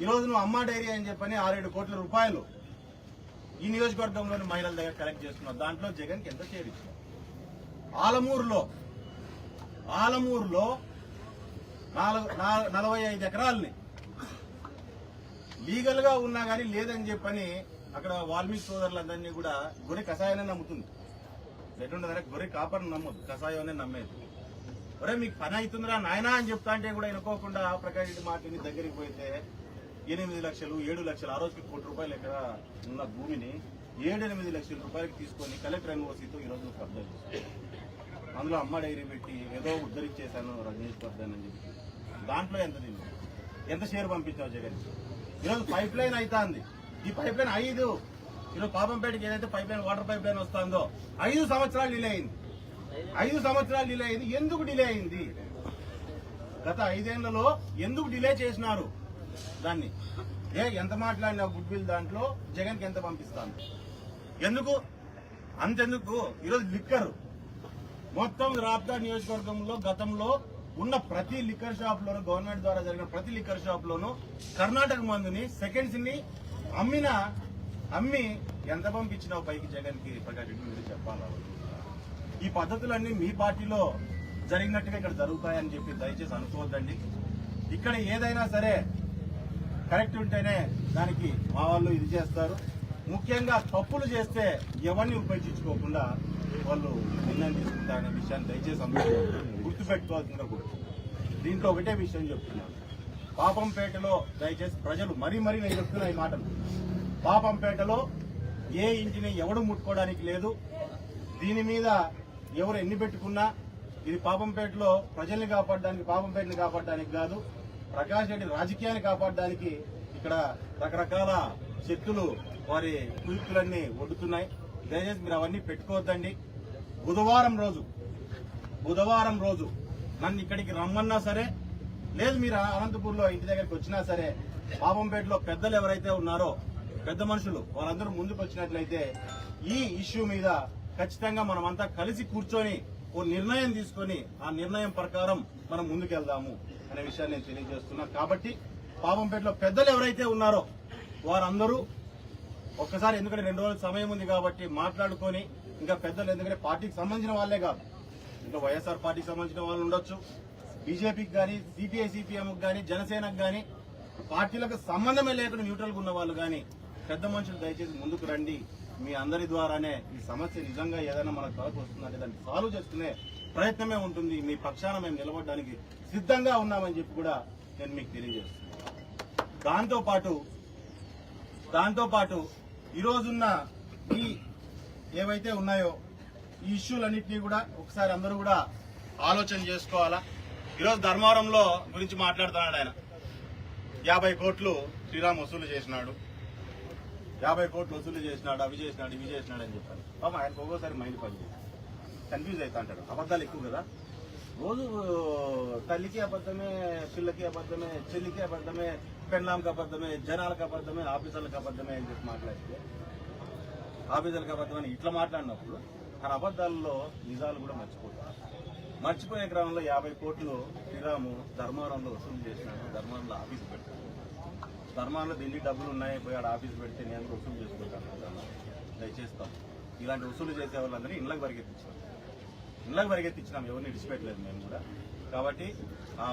ఈ నువ్వు అమ్మ డైరీ అని చెప్పని ఆరేడు కోట్ల రూపాయలు ఈ నియోజకవర్గంలోని మహిళల దగ్గర కలెక్ట్ చేస్తున్నావు. దాంట్లో జగన్కి ఎంత చేరించావు ఆలమూరులో ఆలమూరులో నాలుగు నలభై ఐదు ఎకరాలని లీగల్గా ఉన్నా కానీ లేదని చెప్పని అక్కడ వాల్మీకి సోదరులందరినీ కూడా గొర్రె కషాయాన్ని నమ్ముతుంది. ఎటుండదంటే గొర్రె కాపర్ని నమ్మదు కషాయాన్ని నమ్మేది. ఒరే మీకు పని అవుతుందిరా నాయనా అని చెప్తా అంటే కూడా వినుకోకుండా ప్రకాష్ రెడ్డి మాటని దగ్గరికి పోతే ఎనిమిది లక్షలు ఏడు లక్షలు ఆ రోజుకి కోటి రూపాయలు ఎక్కడ ఉన్న భూమిని ఏడెనిమిది లక్షల రూపాయలకి తీసుకొని కలెక్టర్ ఎన్ఓసీతో ఈరోజు నువ్వు కబ్జా చేశాను అందులో అమ్మ డైరీ పెట్టి ఏదో ఉద్ధరించేశాను రజనీష్ వర్ధన్ అని చెప్పి. దాంట్లో ఎంత తింది ఎంత షేర్ పంపించావు జగన్? ఈరోజు పైప్ లైన్ అవుతుంది ఈ పైప్ లైన్ ఐదు. ఈరోజు పాపంపేటకి ఏదైతే pipeline water pipeline వస్తుందో ఐదు సంవత్సరాలు డిలే అయింది. ఐదు సంవత్సరాలు డిలే అయింది. ఎందుకు డిలే అయింది? గత ఐదేళ్ళలో ఎందుకు డిలే చేసినారు? దాన్ని. ఏ ఎంత మాట్లాడినా గుడ్ విల్ దాంట్లో జగన్కి ఎంత పంపిస్తాను? ఎందుకు? అంతెందుకు? ఈరోజు లిక్కర్. మొత్తం రాప్తా నియోజకవర్గంలో గతంలో ఉన్న ప్రతి లిక్కర్ షాప్ లోను గవర్నమెంట్ ద్వారా జరిగిన ప్రతి లిక్కర్ షాప్ లోను కర్ణాటక మందుని సెకండ్స్ని అమ్మిన అమ్మి ఎంత పంపించినావు పైకి జగన్కి ప్రకాష్ మీరు చెప్పాలా ఈ పద్ధతులన్నీ మీ పార్టీలో జరిగినట్టుగా ఇక్కడ జరుగుతాయని చెప్పి దయచేసి అనుకోవద్దండి. ఇక్కడ ఏదైనా సరే కరెక్ట్ ఉంటేనే దానికి మా వాళ్ళు ఇది చేస్తారు. ముఖ్యంగా తప్పులు చేస్తే ఎవరిని ఉపయోగించుకోకుండా వాళ్ళు నిర్ణయం తీసుకుంటారనే విషయాన్ని దయచేసి అందరూ గుర్తుపెట్టుకోవాల్సిందిగా కూడా దీంట్లో ఒకటే విషయం చెప్తున్నాను పాపంపేటలో దయచేసి ప్రజలు మరీ మరీ నేను చెప్తున్నా ఈ మాటలు. పాపంపేటలో ఏ ఇంటిని ఎవడు ముట్టుకోవడానికి లేదు. దీని మీద ఎవరు ఎన్ని పెట్టుకున్నా ఇది పాపంపేటలో ప్రజల్ని కాపాడడానికి పాపంపేటని కాపాడడానికి కాదు. ప్రకాష్ రెడ్డి రాజకీయాన్ని కాపాడడానికి ఇక్కడ రకరకాల శక్తులు వారి కుయుక్తులన్నీ ఒడ్డుతున్నాయి. దయచేసి మీరు అవన్నీ పెట్టుకోవద్దండి. బుధవారం రోజు బుధవారం రోజు నన్ను ఇక్కడికి రమ్మన్నా సరే లేదు మీరు అనంతపూర్లో ఇంటి దగ్గరికి వచ్చినా సరే పాపంపేటలో పెద్దలు ఎవరైతే ఉన్నారో పెద్ద మనుషులు వారందరూ ముందుకు వచ్చినట్లయితే ఈ ఇష్యూ మీద ఖచ్చితంగా మనమంతా కలిసి కూర్చొని ఓ నిర్ణయం తీసుకొని ఆ నిర్ణయం ప్రకారం మనం ముందుకెళ్దాము అనే విషయాన్ని నేను తెలియజేస్తున్నా. కాబట్టి పాపంపేటలో పెద్దలు ఎవరైతే ఉన్నారో వారందరూ ఒక్కసారి ఎందుకంటే రెండు రోజుల సమయం ఉంది కాబట్టి మాట్లాడుకొని ఇంకా పెద్దలు ఎందుకంటే పార్టీకి సంబంధించిన వాళ్ళే కాదు. ఇంకా వైఎస్ఆర్ పార్టీకి సంబంధించిన వాళ్ళు ఉండొచ్చు. బీజేపీకి కానీ సిపిఐ సిపిఎంకి కానీ జనసేనకు కానీ పార్టీలకు సంబంధమే లేకుండా న్యూట్రల్గా ఉన్న వాళ్ళు కానీ పెద్ద మనుషులు దయచేసి ముందుకు రండి. మీ అందరి ద్వారానే ఈ సమస్య నిజంగా ఏదైనా మనకు తలకు వస్తుందంటే దాన్ని సాల్వ్ చేసుకునే ప్రయత్నమే ఉంటుంది. మీ పక్షాన మేము నిలబడడానికి సిద్ధంగా ఉన్నామని చెప్పి కూడా నేను మీకు తెలియజేస్తున్నాను. దాంతోపాటు దాంతోపాటు ఈరోజున్న ఈ ఏవైతే ఉన్నాయో ఈ ఇష్యూలన్నింటినీ కూడా ఒకసారి అందరూ కూడా ఆలోచన చేసుకోవాలా? ఈరోజు ధర్మవరంలో గురించి మాట్లాడుతున్నాడు ఆయన. యాభై కోట్లు శ్రీరామ్ వసూలు చేసినాడు. యాభై కోట్లు వసూలు చేసినాడు అవి చేసినాడు ఇవి చేసినాడు అని చెప్పారు పాపం ఆయనకు ఒక్కోసారి మైండ్ పని కన్ఫ్యూజ్ అవుతా అంటాడు. అబద్ధాలు ఎక్కువ కదా? రోజు తల్లికి అబద్ధమే పిల్లకి అబద్ధమే చెల్లికి అబద్ధమే పెళ్ళాంకి అబద్ధమే జనాలకు అబద్ధమే ఆఫీసర్లకు అబద్ధమే అని చెప్పి మాట్లాడితే ఆఫీసర్లకు అబద్ధమని ఇట్లా మాట్లాడినప్పుడు తన అబద్ధాలలో నిజాలు కూడా మర్చిపోతారు మర్చిపోయే క్రమంలో యాభై కోట్లు శ్రీరాము ధర్మవరంలో వసూలు చేసినాడు ధర్మవరంలో ఆఫీస్ పెట్టాడు. ధర్మాల్లో ఎన్ని డబ్బులు ఉన్నాయి పోయి ఆడ ఆఫీస్ పెడితే నేను వసూలు చేసుకుంటాను దయచేస్తాం ఇలాంటి వసూలు చేసే వాళ్ళందరినీ ఇళ్ళకి పరిగెత్తించాం. ఇళ్ళకి పరిగెత్తించినాం ఎవరిని విడిచిపెట్టలేదు మేము కూడా. కాబట్టి ఆ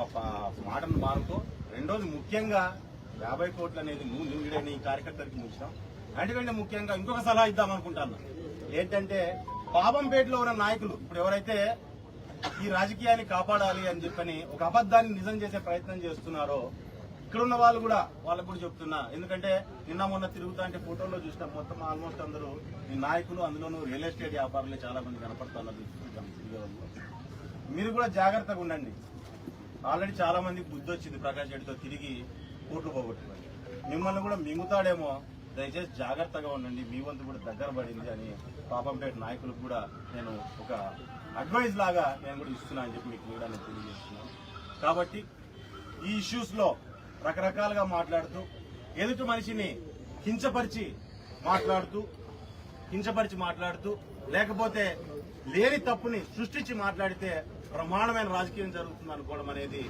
మాటను మారుకో రెండోది ముఖ్యంగా యాభై కోట్లు అనేది నువ్వు నువ్వు నీ కార్యకర్తలకి ముంచాం అంతకంటే ముఖ్యంగా ఇంకొక సలహా ఇద్దాం అనుకుంటాను. ఏంటంటే పాపంపేటలో ఉన్న నాయకులు ఇప్పుడు ఎవరైతే ఈ రాజకీయాన్ని కాపాడాలి అని చెప్పని ఒక అబద్దాన్ని నిజం చేసే ప్రయత్నం చేస్తున్నారో ఇక్కడ ఉన్న వాళ్ళు కూడా వాళ్ళకు కూడా చెప్తున్నా. ఎందుకంటే నిన్న మొన్న తిరుగుతా అంటే ఫోటోలో చూసిన మొత్తం ఆల్మోస్ట్ అందరూ ఈ నాయకులు అందులోనూ రియల్ ఎస్టేట్ వ్యాపారులే చాలా మంది కనపడుతున్నారు మీరు కూడా జాగ్రత్తగా ఉండండి. ఆల్రెడీ చాలా మందికి బుద్ధి వచ్చింది ప్రకాష్ రెడ్డితో తిరిగి కోట్లు పోగొట్టుకోండి మిమ్మల్ని కూడా మింగుతాడేమో దయచేసి జాగ్రత్తగా ఉండండి. మీ వంతు కూడా దగ్గర పడింది అని పాపంపేట నాయకులకు కూడా నేను ఒక అడ్వైజ్ లాగా నేను కూడా ఇస్తున్నా అని చెప్పి మీకు కూడా నేను తెలియజేస్తున్నాను. కాబట్టి ఈ ఇష్యూస్లో రకరకాలుగా మాట్లాడుతూ ఎదుటి మనిషిని కించపరిచి మాట్లాడుతూ కించపరిచి మాట్లాడుతూ లేకపోతే లేని తప్పుని సృష్టించి మాట్లాడితే ప్రమాణమైన రాజకీయం జరుగుతుంది అనుకోవడం అనేది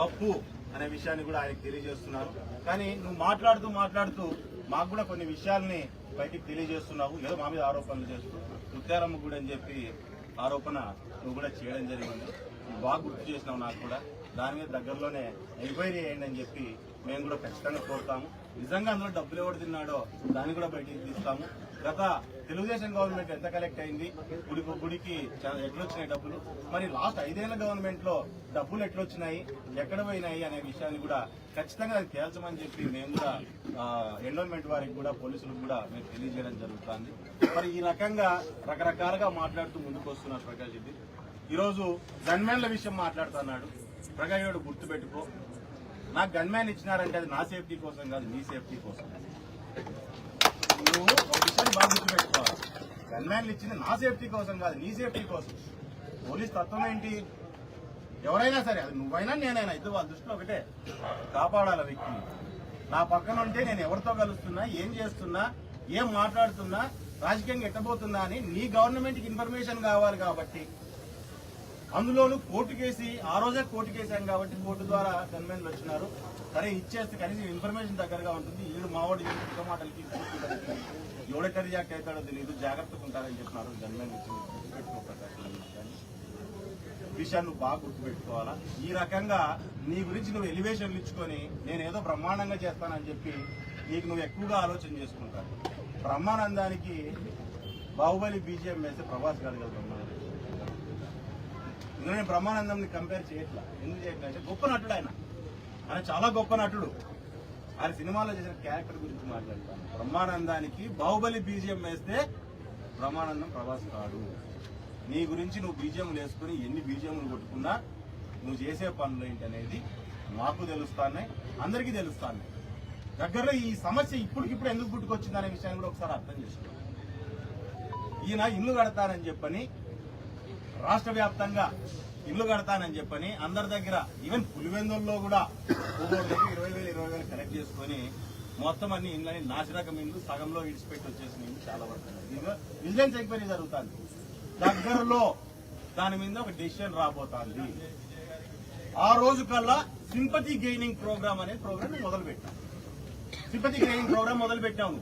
తప్పు అనే విషయాన్ని కూడా ఆయనకు తెలియజేస్తున్నారు. కానీ నువ్వు మాట్లాడుతూ మాట్లాడుతూ మాకు కూడా కొన్ని విషయాల్ని బయటికి తెలియజేస్తున్నావు. ఏదో మా మీద ఆరోపణలు చేస్తూ ముత్యారమ్మ గుడి అని చెప్పి ఆరోపణ నువ్వు కూడా చేయడం జరిగింది. బాగా గుర్తు చేసినాం నాకు కూడా. దాని మీద దగ్గరలోనే ఎంక్వైరీ చేయండి అని చెప్పి మేము కూడా ఖచ్చితంగా కోరుతాము. నిజంగా అందులో డబ్బులు ఎవరు తిన్నాడో దాన్ని కూడా బయటికి తీస్తాము. గత తెలుగుదేశం గవర్నమెంట్ ఎంత కలెక్ట్ అయింది? గుడికి గుడికి ఎట్లొచ్చినాయి డబ్బులు? మరి లాస్ట్ ఐదేళ్ళ గవర్నమెంట్లో డబ్బులు ఎట్లొచ్చినాయి? ఎక్కడ పోయినాయి అనే విషయాన్ని కూడా ఖచ్చితంగా అది తేల్చమని చెప్పి మేము కూడా ఎండోన్మెంట్ వారికి కూడా పోలీసులకు కూడా మేము తెలియజేయడం జరుగుతుంది. మరి ఈ రకంగా రకరకాలుగా మాట్లాడుతూ ముందుకు వస్తున్నారు ప్రకాష్ రెడ్డి. ఈరోజు గన్మ్యాన్ల విషయం మాట్లాడుతున్నాడు. ప్రగయ్యోడు గుర్తు పెట్టుకో నాకు గన్మ్యాన్ ఇచ్చినారంటే అది నా సేఫ్టీ కోసం కాదు నీ సేఫ్టీ కోసం. నువ్వు ఒక విషయాన్ని బాగా గుర్తుపెట్టుకోవాలి గన్మ్యాన్లు ఇచ్చింది నా సేఫ్టీ కోసం కాదు నీ సేఫ్టీ కోసం. పోలీస్ తత్వం ఏంటి? ఎవరైనా సరే అది నువ్వైనా నేనైనా ఇద్దరు వాళ్ళ దృష్టిలో ఒకటే. కాపాడాలి వ్యక్తి. వ్యక్తిని నా పక్కన ఉంటే నేను ఎవరితో కలుస్తున్నా ఏం చేస్తున్నా ఏం మాట్లాడుతున్నా రాజకీయంగా ఎట్టబోతున్నా అని నీ గవర్నమెంట్కి ఇన్ఫర్మేషన్ కావాలి కాబట్టి అందులోనూ కోర్టు కేసి ఆ రోజే కోర్టు కేసాం కాబట్టి కోర్టు ద్వారా గన్మెన్లు వచ్చినారు. సరే ఇచ్చేస్తే కనీసం ఇన్ఫర్మేషన్ దగ్గరగా ఉంటుంది. వీడు మావాడు మాటలకి ఎవడెక్క రియాక్ట్ అవుతాడో తెలియదు జాగ్రత్తగా ఉంటారని చెప్పినారు గన్మెన్ ఇచ్చి విషయాన్ని. నువ్వు బాగా గుర్తుపెట్టుకోవాలా? ఈ రకంగా నీ గురించి నువ్వు ఎలివేషన్లు ఇచ్చుకొని నేను ఏదో బ్రహ్మాండంగా చేస్తానని చెప్పి నీకు నువ్వు ఎక్కువగా ఆలోచన చేసుకుంటాను బ్రహ్మానందానికి బాహుబలి బీజిఎం వేస్తే ప్రభాస్ గారు కదా ఇందులో నేను బ్రహ్మానందంని కంపేర్ చేయట్లా. ఎందుకు చేయట్లా అంటే గొప్ప నటుడు ఆయన. ఆయన చాలా గొప్ప నటుడు. ఆయన సినిమాలో చేసిన క్యారెక్టర్ గురించి మాట్లాడతాను. బ్రహ్మానందానికి బాహుబలి బీజియం వేస్తే బ్రహ్మానందం ప్రభాస్ కాడు. నీ గురించి నువ్వు బీజిఎంలు వేసుకుని ఎన్ని బీజిఎంలు కొట్టుకున్నా నువ్వు చేసే పనులు ఏంటి అనేది మాకు తెలుస్తానే అందరికీ తెలుస్తాను దగ్గరలో ఈ సమస్య ఇప్పటికిప్పుడు ఎందుకు పుట్టుకొచ్చింది అనే విషయాన్ని కూడా ఒకసారి అర్థం చేసుకో. ఈయన ఇల్లు కడతానని చెప్పని రాష్ట్ర వ్యాప్తంగా ఇల్లు కడతానని చెప్పని అందరి దగ్గర ఈవెన్ పులివెందుల్లో కూడా ఇరవై వేలు ఇరవై వేలు కలెక్ట్ చేసుకొని మొత్తం అన్ని ఇండ్లని నాశరకం ఇండ్లు సగంలో ఇడిచిపెట్టి వచ్చేసిన ఇండ్లు చాలా వరకు విజిలెన్స్ ఎంక్వైరీ జరుగుతుంది. దగ్గరలో దాని మీద ఒక డెసిషన్ రాబోతుంది. ఆ రోజు కల్లా సింపతి గెయినింగ్ ప్రోగ్రామ్ అనే ప్రోగ్రామ్ మొదలు పెట్టాం సింపతి గెయినింగ్ ప్రోగ్రామ్ మొదలు పెట్టాము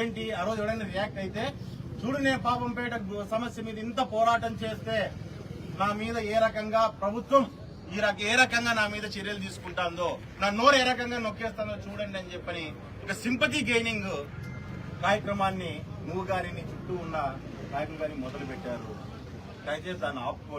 ఏంటి? ఆ రోజు ఎవడైనా రియాక్ట్ అయితే చూడు నేను పాపంపేట సమస్య మీద ఇంత పోరాటం చేస్తే నా మీద ఏ రకంగా ప్రభుత్వం ఈ రక ఏ రకంగా నా మీద చర్యలు తీసుకుంటాందో నా నోరు ఏ రకంగా నొక్కేస్తానో చూడండి అని చెప్పని ఒక సింపతి గెయినింగ్ కార్యక్రమాన్ని నువ్వు గారిని చుట్టూ ఉన్న నాయకులు గారిని మొదలు పెట్టారు దయచేసి దాన్ని ఆపుకోండి.